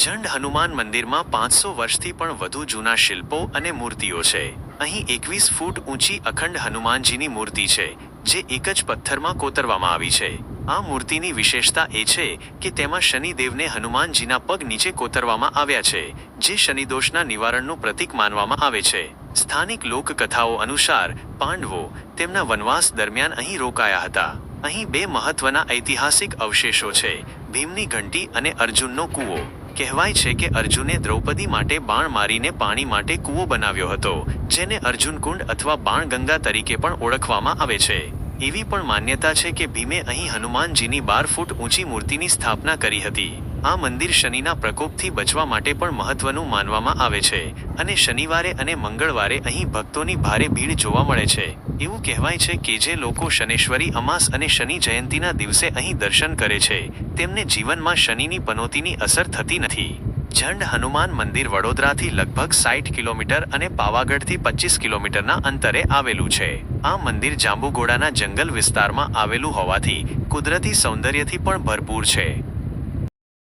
ઝંડ હનુમાન મંદિરમાં પાંચસો વર્ષથી પણ વધુ જૂના શિલ્પો અને મૂર્તિઓ છે. અહીં એકવીસ ફૂટ ઊંચી અખંડ હનુમાનજીની મૂર્તિ છે, જે એક જ પથ્થરમાં કોતરવામાં આવી છે. આ મૂર્તિની વિશેષતા એ છે કે તેમાં શનિદેવને હનુમાનજીના પગ નીચે કોતરવામાં આવ્યા છે, જે શનિદોષના નિવારણનું પ્રતીક માનવામાં આવે છે. સ્થાનિક લોકકથાઓ અનુસાર, પાંડવો તેમના વનવાસ દરમિયાન અહીં રોકાયા હતા. અહીં બે મહત્વના ઐતિહાસિક અવશેષો છે, ભીમની ઘંટી અને અર્જુનનો કૂવો. કહેવાય છે કે અર્જુને દ્રૌપદી માટે બાણ મારીને પાણી માટે કૂવો બનાવ્યો હતો, જેને અર્જુન કુંડ અથવા બાણગંગા તરીકે પણ ઓળખવામાં આવે છે. એવી પણ માન્યતા છે કે ભીમે અહીં હનુમાનજીની બાર ફૂટ ઊંચી મૂર્તિની સ્થાપના કરી હતી. આ મંદિર શનિના પ્રકોપથી બચવા માટે પણ મહત્વનું માનવામાં આવે છે અને શનિવારે અને મંગળવારે અહીં ભક્તોની ભારે ભીડ જોવા મળે છે. એવું કહેવાય છે કે જે લોકો શનેશ્વરી અમાસ અને શનિ જયંતીના દિવસે અહીં દર્શન કરે છે, તેમને જીવનમાં શનિની પનોતીની અસર થતી નથી. ઝંડ હનુમાન મંદિર વડોદરાથી લગભગ સાઠ કિલોમીટર અને પાવાગઢથી પચીસ કિલોમીટરના અંતરે આવેલું છે. આ મંદિર જાંબુઘોડાના જંગલ વિસ્તારમાં આવેલું હોવાથી કુદરતી સૌંદર્યથી પણ ભરપૂર છે.